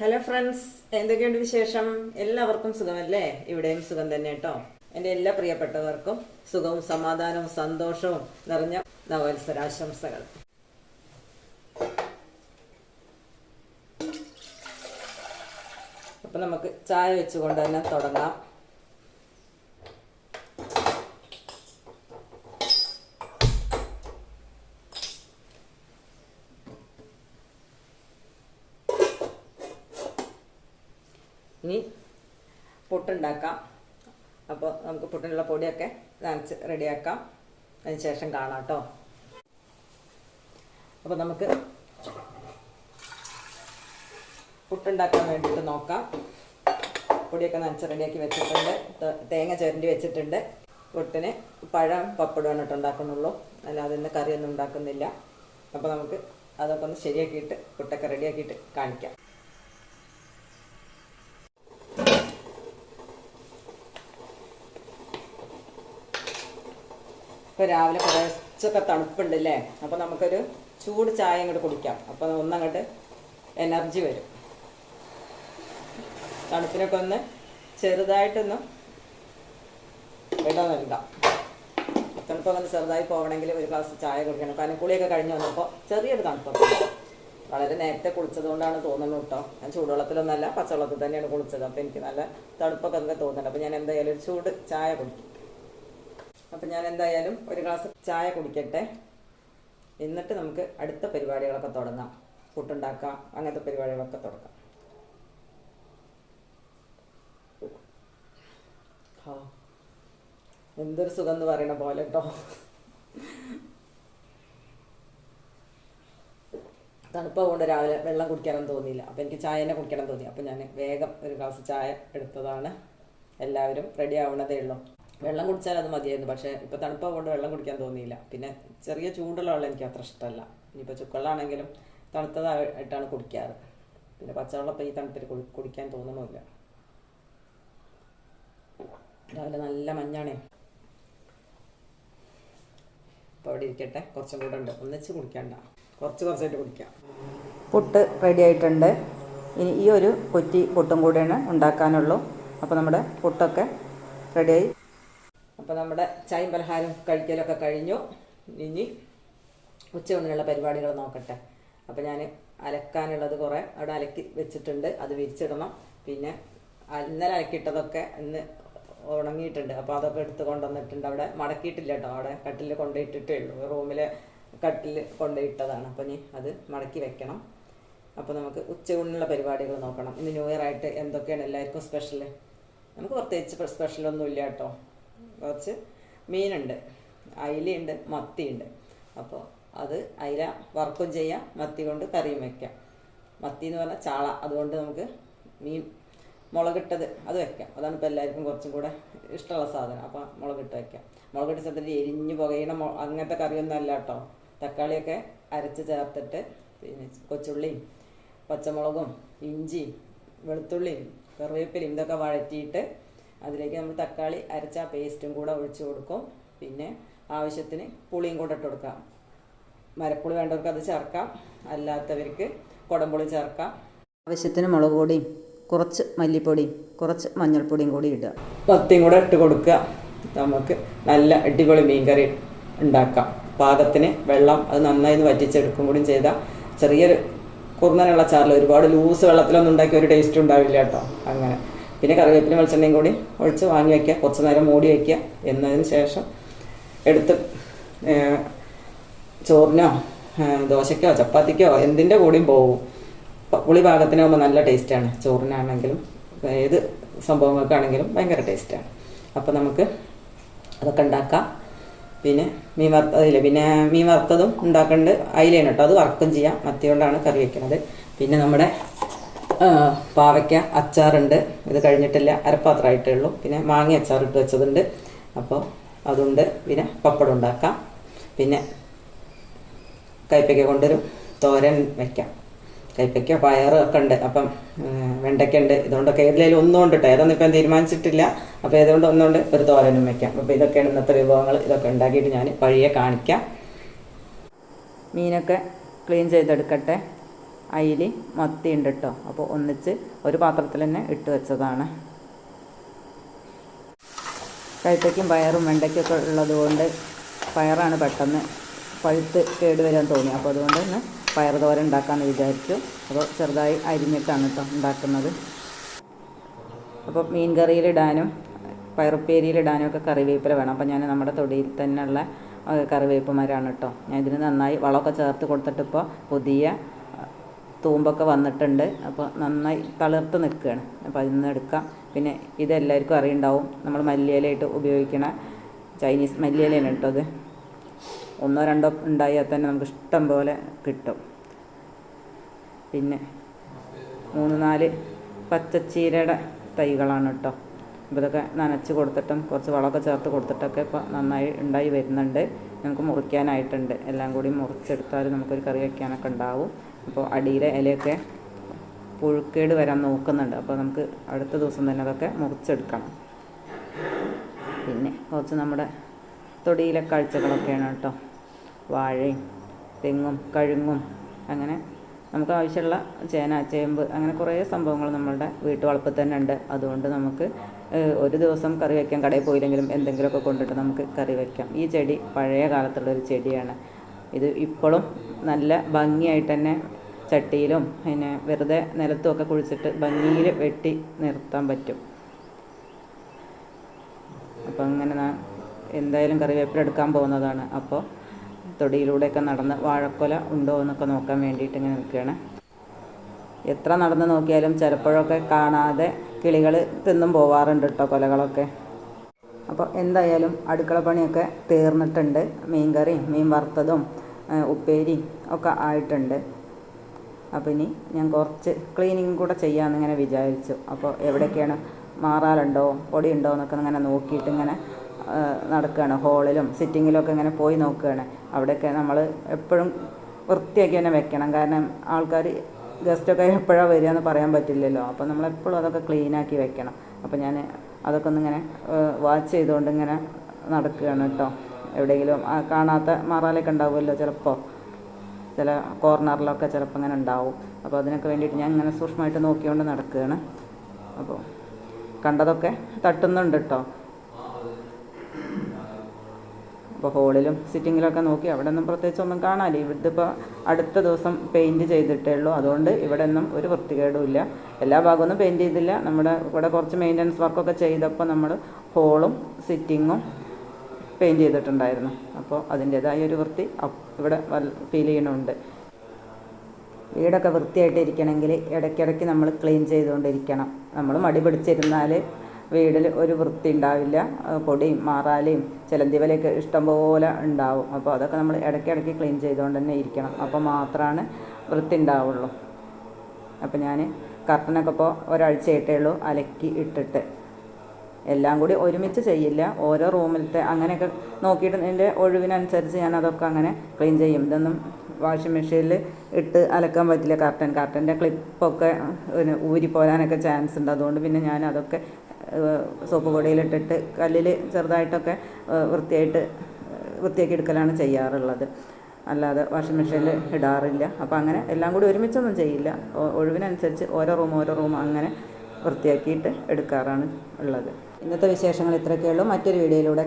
Hello friends എന്തൊക്കെയുണ്ട് വിശേഷം? എല്ലാവർക്കും സുഖമല്ലേ? ഇവിടെയും സുഖം തന്നെ കേട്ടോ എന്റെ എല്ലാ പ്രിയപ്പെട്ടവർക്കും സുഖവും സമാധാനവും സന്തോഷവും നിറഞ്ഞ നവത്സരാശംസകൾ അപ്പം നമുക്ക് ചായ വെച്ചുകൊണ്ട് തന്നെ തുടങ്ങാം. പുട്ടുണ്ടാക്കാം. അപ്പോൾ നമുക്ക് പുട്ടിനുള്ള പൊടിയൊക്കെ നനച്ച് റെഡിയാക്കാം. അതിന് ശേഷം കാണാം കേട്ടോ അപ്പോൾ നമുക്ക് പുട്ടുണ്ടാക്കാൻ വേണ്ടിയിട്ട് നോക്കാം. പൊടിയൊക്കെ നനച്ച് റെഡിയാക്കി വെച്ചിട്ടുണ്ട്. തേങ്ങ ചേരണ്ടി വെച്ചിട്ടുണ്ട്. പുട്ടിന് പഴം പപ്പടമാണ് കേട്ടോ ഉണ്ടാക്കുന്നുള്ളൂ. അല്ലാതെ ഇന്ന് കറിയൊന്നും ഉണ്ടാക്കുന്നില്ല. അപ്പോൾ നമുക്ക് അതൊക്കെ ഒന്ന് ശരിയാക്കിയിട്ട് പുട്ടൊക്കെ റെഡിയാക്കിയിട്ട് കാണിക്കാം. ഇപ്പോൾ രാവിലെ കുറച്ചൊക്കെ തണുപ്പുണ്ട് അല്ലേ അപ്പോൾ നമുക്കൊരു ചൂട് ചായ ഇങ്ങോട്ട് കുടിക്കാം. അപ്പോൾ ഒന്നങ്ങോട്ട് എനർജി വരും. തണുപ്പിനൊക്കെ ഒന്ന് ചെറുതായിട്ടൊന്ന് ഇട. നൽകാം തണുപ്പൊക്കെ ചെറുതായി പോകണമെങ്കിൽ ഒരു ഗ്ലാസ് ചായ കുടിക്കണം. കാരണം കുളിയൊക്കെ കഴിഞ്ഞ് വന്നപ്പോൾ ചെറിയൊരു തണുപ്പൊക്കെ വളരെ നേരത്തെ കുളിച്ചതുകൊണ്ടാണ് തോന്നുന്നത് കേട്ടോ. ഞാൻ ചൂടുവെള്ളത്തിലൊന്നല്ല പച്ചവെള്ളത്തിൽ തന്നെയാണ് കുളിച്ചത്. അപ്പോൾ എനിക്ക് നല്ല തണുപ്പൊക്കെ അങ്ങനെ തോന്നുന്നുണ്ട്. അപ്പോൾ ഞാൻ എന്തായാലും ഒരു ചൂട് ചായ കുടിക്കും. അപ്പം ഞാൻ എന്തായാലും ഒരു ഗ്ലാസ് ചായ കുടിക്കട്ടെ. എന്നിട്ട് നമുക്ക് അടുത്ത പരിപാടികളൊക്കെ തുടങ്ങാം. പുട്ടുണ്ടാക്കാം അങ്ങനത്തെ പരിപാടികളൊക്കെ തുടങ്ങാം. എന്തൊരു സുഖം എന്ന് പറയണ പോലെ കേട്ടോ തണുപ്പ് കൊണ്ട് രാവിലെ വെള്ളം കുടിക്കാനൊന്നും തോന്നിയില്ല. അപ്പം എനിക്ക് ചായ തന്നെ കുടിക്കണം തോന്നി. അപ്പം ഞാൻ വേഗം ഒരു ഗ്ലാസ് ചായ എടുത്തതാണ്. എല്ലാവരും റെഡി ആവണതേ ഉള്ളൂ. വെള്ളം കുടിച്ചാൽ അത് മതിയായിരുന്നു. പക്ഷേ ഇപ്പോൾ തണുപ്പ് കൊണ്ട് വെള്ളം കുടിക്കാൻ തോന്നിയില്ല. പിന്നെ ചെറിയ ചൂടുള്ള വെള്ളം എനിക്ക് അത്ര ഇഷ്ടമല്ല. ഇനിയിപ്പോൾ ചുക്കളാണെങ്കിലും തണുത്തതായിട്ടാണ് കുടിക്കാറ്. പിന്നെ പച്ചവെള്ളപ്പം ഈ തണുപ്പിൽ കുടിക്കാൻ തോന്നണമില്ല. രാവിലെ നല്ല മഞ്ഞാണേ. അപ്പോൾ അവിടെ ഇരിക്കട്ടെ. കുറച്ചും കൂടെ ഉണ്ട്. ഒന്നിച്ച് കുടിക്കണ്ട. കുറച്ച് കുറച്ചായിട്ട് കുടിക്കാം. പുട്ട് റെഡി ആയിട്ടുണ്ട്. ഇനി ഈ ഒരു കുറ്റി പുട്ടും കൂടെയാണ് ഉണ്ടാക്കാനുള്ളൂ. അപ്പോൾ നമ്മുടെ പുട്ടൊക്കെ റെഡിയായി അപ്പോൾ നമ്മുടെ ചായയും പലഹാരം കഴിക്കലൊക്കെ കഴിഞ്ഞു. ഇനി ഉച്ചയൂണിനുള്ള പരിപാടികൾ നോക്കട്ടെ. അപ്പോൾ ഞാൻ അലക്കാനുള്ളത് കുറേ അവിടെ അലക്കി വെച്ചിട്ടുണ്ട്. അത് വിരിച്ചിടണം. പിന്നെ ഇന്നലെ അലക്കിയിട്ടതൊക്കെ ഇന്ന് ഉണങ്ങിയിട്ടുണ്ട്. അപ്പോൾ അതൊക്കെ എടുത്ത് കൊണ്ടുവന്നിട്ടുണ്ട്. അവിടെ മടക്കിയിട്ടില്ല കേട്ടോ. അവിടെ കട്ടിൽ കൊണ്ടുപോയിട്ടിട്ടേ ഉള്ളൂ. റൂമിലെ കട്ടിൽ കൊണ്ടുപോയിട്ടതാണ്. അപ്പോൾ ഇനി അത് മടക്കി വെക്കണം. അപ്പോൾ നമുക്ക് ഉച്ചയൂണിനുള്ള പരിപാടികൾ നോക്കണം. ഇന്ന് ന്യൂ ഇയർ ആയിട്ട് എന്തൊക്കെയാണ് എല്ലാവർക്കും സ്പെഷ്യൽ നമുക്ക് പ്രത്യേകിച്ച് സ്പെഷ്യലൊന്നും ഇല്ല കേട്ടോ. കുറച്ച് മീനുണ്ട് അയിലയുണ്ട് മത്തിയുണ്ട്. അപ്പോൾ അത് അയില വറുക്കും ചെയ്യാം മത്തി കൊണ്ട് കറിയും വയ്ക്കാം മത്തി എന്ന് പറഞ്ഞാൽ ചാള അതുകൊണ്ട് നമുക്ക് മീൻ മുളകിട്ടത് അത് വെക്കാം. അതാണ് ഇപ്പോൾ എല്ലാവർക്കും കുറച്ചും കൂടെ ഇഷ്ടമുള്ള സാധനം. അപ്പോൾ മുളകിട്ട് വെക്കാം. മുളകിട്ട് ചേർത്തിട്ട് എരിഞ്ഞ് പുകയണ അങ്ങനത്തെ കറിയൊന്നും അല്ല കേട്ടോ. തക്കാളിയൊക്കെ അരച്ച് ചേർത്തിട്ട് പിന്നെ കൊച്ചുള്ളിയും പച്ചമുളകും ഇഞ്ചിയും വെളുത്തുള്ളിയും കറിവേപ്പിലയും ഇതൊക്കെ വഴറ്റിയിട്ട് അതിലേക്ക് നമ്മൾ തക്കാളി അരച്ച പേസ്റ്റും കൂടെ ഒഴിച്ചു കൊടുക്കും. പിന്നെ ആവശ്യത്തിന് പുളിയും കൂടെ ഇട്ട് കൊടുക്കാം. മരപ്പുളി വേണ്ടവർക്ക് അത് ചേർക്കാം. അല്ലാത്തവർക്ക് കുടംപുളി ചേർക്കാം. ആവശ്യത്തിന് മുളക് പൊടിയും കുറച്ച് മല്ലിപ്പൊടിയും കുറച്ച് മഞ്ഞൾപ്പൊടിയും കൂടി ഇടുക. പത്തിയും കൂടെ ഇട്ട് കൊടുക്കുക. നമുക്ക് നല്ല അടിപൊളി മീൻകറി ഉണ്ടാക്കാം. പാകത്തിന് വെള്ളം അത് നന്നായി വറ്റിച്ചെടുക്കും കൂടി ചെയ്താൽ ചെറിയൊരു കുറുന്നനുള്ള ചാറിൽ ഒരുപാട് ലൂസ് വെള്ളത്തിലൊന്നും ഉണ്ടാക്കി ഒരു ടേസ്റ്റ് ഉണ്ടാവില്ല കേട്ടോ. അങ്ങനെ. പിന്നെ കറിവേപ്പിന് വെളിച്ചെണ്ണയും കൂടി ഒഴിച്ച് വാങ്ങി വയ്ക്കുക കുറച്ച് നേരം മൂടി വയ്ക്കുക എന്നതിന് ശേഷം എടുത്ത് ചോറിനോ ദോശയ്ക്കോ ചപ്പാത്തിക്കോ എന്തിന്റെ കൂടിയും പോകും പുളി പാകത്തിനാകുമ്പോൾ നല്ല ടേസ്റ്റാണ് ചോറിനാണെങ്കിലും ഏത് സംഭവങ്ങൾക്കാണെങ്കിലും ഭയങ്കര ടേസ്റ്റാണ് അപ്പോൾ നമുക്ക് അതൊക്കെ ഉണ്ടാക്കാം. പിന്നെ മീൻ വറുത്തതില്ല പിന്നെ മീൻ വറുത്തതും ഉണ്ടാക്കേണ്ടത് അയിലാണ് കേട്ടോ അത് വറക്കും ചെയ്യാം. മത്തി കൊണ്ടാണ് കറി വെക്കുന്നത് പിന്നെ നമ്മുടെ പാവയ്ക്ക അച്ചാറുണ്ട്. ഇത് കഴിഞ്ഞിട്ടില്ല. അരപ്പാത്രമായിട്ടേ ഉള്ളൂ. പിന്നെ മാങ്ങ അച്ചാർ ഇട്ട് വെച്ചതുണ്ട്. അപ്പോൾ അതുണ്ട്. പിന്നെ പപ്പടം ഉണ്ടാക്കാം. പിന്നെ കയ്പ്പയ്ക്ക കൊണ്ടുവരും. തോരൻ വയ്ക്കാം കയ്പ്പയ്ക്ക പയറ് ഒക്കെ ഉണ്ട്. അപ്പം വെണ്ടയ്ക്ക ഉണ്ട്. ഇതുകൊണ്ടൊക്കെ ഏതിലും ഒന്നും കേട്ടോ ഏതൊന്നും ഇപ്പം തീരുമാനിച്ചിട്ടില്ല. അപ്പോൾ ഏതുകൊണ്ട് ഒന്നുകൊണ്ട് ഒരു തോരനും വയ്ക്കാം അപ്പോൾ ഇതൊക്കെയാണ് ഇന്നത്തെ വിഭവങ്ങൾ. ഇതൊക്കെ ഉണ്ടാക്കിയിട്ട് ഞാൻ വഴിയെ കാണിക്കാം. മീനൊക്കെ ക്ലീൻ ചെയ്തെടുക്കട്ടെ. അയില മത്തി ഉണ്ട് കേട്ടോ അപ്പോൾ ഒന്നിച്ച് ഒരു പാത്രത്തിൽ തന്നെ ഇട്ട് വെച്ചതാണ്. കഴുത്തയ്ക്കും പയറും വെണ്ടയ്ക്കൊക്കെ ഉള്ളത് കൊണ്ട് പയറാണ് പെട്ടെന്ന് പഴുത്ത് കേട് വരാൻ തോന്നി. അപ്പോൾ അതുകൊണ്ട് തന്നെ പയർ തോരൻ ഉണ്ടാക്കാമെന്ന് വിചാരിച്ചു. അപ്പോൾ ചെറുതായി അരിഞ്ഞിട്ടാണ് കേട്ടോ ഉണ്ടാക്കുന്നത്. അപ്പോൾ മീൻ കറിയിലിടാനും പയറുപ്പേരിയിലിടാനും ഒക്കെ കറിവേപ്പില വേണം. അപ്പോൾ ഞാൻ നമ്മുടെ തൊടിയിൽ തന്നെയുള്ള കറിവേപ്പ് മരമാണ് കേട്ടോ ഞാൻ ഇതിന് നന്നായി വളമൊക്കെ ചേർത്ത് കൊടുത്തിട്ടിപ്പോൾ പുതിയ തൂമ്പൊക്കെ വന്നിട്ടുണ്ട്. അപ്പോൾ നന്നായി തളിർത്ത് നിൽക്കുകയാണ്. അപ്പോൾ അതിൽ നിന്ന് എടുക്കാം. പിന്നെ ഇതെല്ലാവർക്കും അറിയുണ്ടാവും. നമ്മൾ മല്ലിയിലയിട്ട് ഉപയോഗിക്കണ ചൈനീസ് മല്ലിയിലയാണ് കേട്ടോ അത്. ഒന്നോ രണ്ടോ ഉണ്ടായാൽ തന്നെ നമുക്ക് ഇഷ്ടം പോലെ കിട്ടും. പിന്നെ മൂന്ന് നാല് പച്ചച്ചീരയുടെ തൈകളാണ് കേട്ടോ. അപ്പോൾ ഇതൊക്കെ നനച്ച് കൊടുത്തിട്ടും കുറച്ച് വളമൊക്കെ ചേർത്ത് കൊടുത്തിട്ടൊക്കെ ഇപ്പോൾ നന്നായി ഉണ്ടായി വരുന്നുണ്ട്. നമുക്ക് മുറിക്കാനായിട്ടുണ്ട്. എല്ലാം കൂടി മുറിച്ചെടുത്താൽ നമുക്കൊരു കറി വയ്ക്കാനൊക്കെ ഉണ്ടാവും. അപ്പോൾ അടിയിലെ ഇലയൊക്കെ പുഴുക്കേട് വരാൻ നോക്കുന്നുണ്ട്. അപ്പോൾ നമുക്ക് അടുത്ത ദിവസം തന്നെ അതൊക്കെ മുറിച്ചെടുക്കണം. പിന്നെ കുറച്ച് നമ്മുടെ തൊടിയിലെ കാഴ്ചകളൊക്കെയാണ് കേട്ടോ. വാഴയും തെങ്ങും കഴുങ്ങും അങ്ങനെ നമുക്ക് ആവശ്യമുള്ള ചേന ചേമ്പ് അങ്ങനെ കുറേ സംഭവങ്ങൾ നമ്മളുടെ വീട്ടുവളപ്പിൽ തന്നെ ഉണ്ട്. അതുകൊണ്ട് നമുക്ക് ഒരു ദിവസം കറി വയ്ക്കാൻ കടയിൽ പോയില്ലെങ്കിലും എന്തെങ്കിലുമൊക്കെ കൊണ്ടിട്ട് നമുക്ക് കറി വയ്ക്കാം. ഈ ചെടി പഴയ കാലത്തുള്ള ഒരു ചെടിയാണ്. ഇത് ഇപ്പോഴും നല്ല ഭംഗിയായിട്ട് തന്നെ ചട്ടിയിലും പിന്നെ വെറുതെ നിലത്തുമൊക്കെ കുഴിച്ചിട്ട് ഭംഗിയിൽ വെട്ടി നിർത്താൻ പറ്റും. അപ്പോൾ അങ്ങനെ എന്തായാലും കറിവേപ്പില എടുക്കാൻ പോകുന്നതാണ്. അപ്പോൾ തൊടിയിലൂടെയൊക്കെ നടന്ന് വാഴക്കൊല ഉണ്ടോ എന്നൊക്കെ നോക്കാൻ വേണ്ടിയിട്ട് ഇങ്ങനെ നിൽക്കുകയാണ്. എത്ര നടന്ന് നോക്കിയാലും ചിലപ്പോഴൊക്കെ കാണാതെ കിളികൾ തിന്നും പോവാറുണ്ട് കേട്ടോ കൊലകളൊക്കെ. അപ്പോൾ എന്തായാലും അടുക്കള പണിയൊക്കെ തീർന്നിട്ടുണ്ട്. മീൻ കറിയും മീൻ വറുത്തതും ഉപ്പേരി ഉപ്പേരിയും ഒക്കെ ആയിട്ടുണ്ട്. അപ്പോൾ ഇനി ഞാൻ കുറച്ച് ക്ലീനിങ് കൂടെ ചെയ്യാമെന്ന് ഇങ്ങനെ വിചാരിച്ചു. അപ്പോൾ എവിടെയൊക്കെയാണ്? പൊടി ഉണ്ടോ എന്നൊക്കെ ഇങ്ങനെ നോക്കിയിട്ട് ഇങ്ങനെ നടക്കുകയാണ്. ഹോളിലും സിറ്റിങ്ങിലൊക്കെ ഇങ്ങനെ പോയി നോക്കുകയാണ്. അവിടെയൊക്കെ നമ്മൾ എപ്പോഴും വൃത്തിയാക്കി തന്നെ വെക്കണം. കാരണം ആൾക്കാർ ഗസ്റ്റൊക്കെ എപ്പോഴാണ് വരിക എന്ന് പറയാൻ പറ്റില്ലല്ലോ. അപ്പോൾ നമ്മളെപ്പോഴും അതൊക്കെ ക്ലീനാക്കി വെക്കണം. അപ്പോൾ ഞാൻ അതൊക്കെ ഒന്നിങ്ങനെ വാച്ച് ചെയ്തുകൊണ്ട് ഇങ്ങനെ നടക്കുകയാണ് കേട്ടോ. എവിടെയെങ്കിലും കാണാത്ത മാറാലൊക്കെ ഉണ്ടാവുമല്ലോ ചിലപ്പോൾ ചില കോർണറിലൊക്കെ ചിലപ്പോൾ ഇങ്ങനെ ഉണ്ടാവും. അപ്പോൾ അതിനൊക്കെ വേണ്ടിയിട്ട് ഞാൻ ഇങ്ങനെ സൂക്ഷ്മമായിട്ട് നോക്കിക്കൊണ്ട് നടക്കുകയാണ്. അപ്പോൾ കണ്ടതൊക്കെ തട്ടുന്നുണ്ട് കേട്ടോ. അപ്പോൾ ഹോളിലും സിറ്റിങ്ങിലൊക്കെ നോക്കി അവിടെ ഒന്നും പ്രത്യേകിച്ച് ഒന്നും കാണാനില്ല. ഇവിടുത്തെ ഇപ്പോൾ അടുത്ത ദിവസം പെയിന്റ് ചെയ്തിട്ടേ ഉള്ളൂ. അതുകൊണ്ട് ഇവിടെ ഒന്നും ഒരു വൃത്തികേടും ഇല്ല. എല്ലാ ഭാഗമൊന്നും പെയിന്റ് ചെയ്തില്ല. നമ്മുടെ ഇവിടെ കുറച്ച് മെയിന്റനൻസ് വർക്കൊക്കെ ചെയ്തപ്പോൾ നമ്മൾ ഹോളും സിറ്റിങ്ങും പെയിന്റ് ചെയ്തിട്ടുണ്ടായിരുന്നു. അപ്പോൾ അതിന്റേതായ ഒരു വൃത്തി ഇവിടെ ഫീൽ ചെയ്യണമുണ്ട് വീടൊക്കെ വൃത്തിയായിട്ട് ഇരിക്കണമെങ്കിൽ ഇടയ്ക്കിടയ്ക്ക് നമ്മൾ ക്ലീൻ ചെയ്തുകൊണ്ടിരിക്കണം. നമ്മൾ മടി പിടിച്ചിരുന്നാൽ വീടിൽ ഒരു വൃത്തി ഉണ്ടാവില്ല. പൊടിയും മാറാലയും വലയൊക്കെ ഇഷ്ടംപോലെ ഉണ്ടാവും. അപ്പോൾ അതൊക്കെ നമ്മൾ ഇടയ്ക്കിടയ്ക്ക് ക്ലീൻ ചെയ്തുകൊണ്ട് തന്നെ ഇരിക്കണം. അപ്പോൾ മാത്രമാണ് വൃത്തി ഉണ്ടാവുള്ളൂ. അപ്പോൾ ഞാൻ കർട്ടനൊക്കെ ഇപ്പോൾ ഒരാഴ്ചയായിട്ടേ ഉള്ളൂ അലക്കി ഇട്ടിട്ട്. എല്ലാം കൂടി ഒരുമിച്ച് ചെയ്യില്ല. ഓരോ റൂമിലത്തെ അങ്ങനെയൊക്കെ നോക്കിയിട്ട് എന്റെ ഒഴിവിനനുസരിച്ച് ഞാൻ അതൊക്കെ അങ്ങനെ ക്ലീൻ ചെയ്യും. ഇതൊന്നും വാഷിംഗ് മെഷീനിൽ ഇട്ട് അലക്കാൻ പറ്റില്ല കർട്ടൻ. കർട്ടന്റെ ക്ലിപ്പൊക്കെ ഊരി പോരാനൊക്കെ ചാൻസ് ഉണ്ട്. അതുകൊണ്ട് പിന്നെ ഞാൻ അതൊക്കെ സോപ്പ് പൊടിയിലിട്ടിട്ട് കല്ലിൽ ചെറുതായിട്ടൊക്കെ വൃത്തിയായിട്ട് വൃത്തിയാക്കി എടുക്കലാണ് ചെയ്യാറുള്ളത്. അല്ലാതെ വാഷിംഗ് മെഷീനിൽ ഇടാറില്ല. അപ്പോൾ അങ്ങനെ എല്ലാം കൂടി ഒരുമിച്ചൊന്നും ചെയ്യില്ല. ഒഴിവിനനുസരിച്ച് ഓരോ റൂം ഓരോ റൂം അങ്ങനെ വൃത്തിയാക്കിയിട്ട് എടുക്കാറാണ് ഉള്ളത്. ഇന്നത്തെ വിശേഷങ്ങൾ ഇത്രയൊക്കെയുള്ളൂ. മറ്റൊരു വീഡിയോയിലൂടെ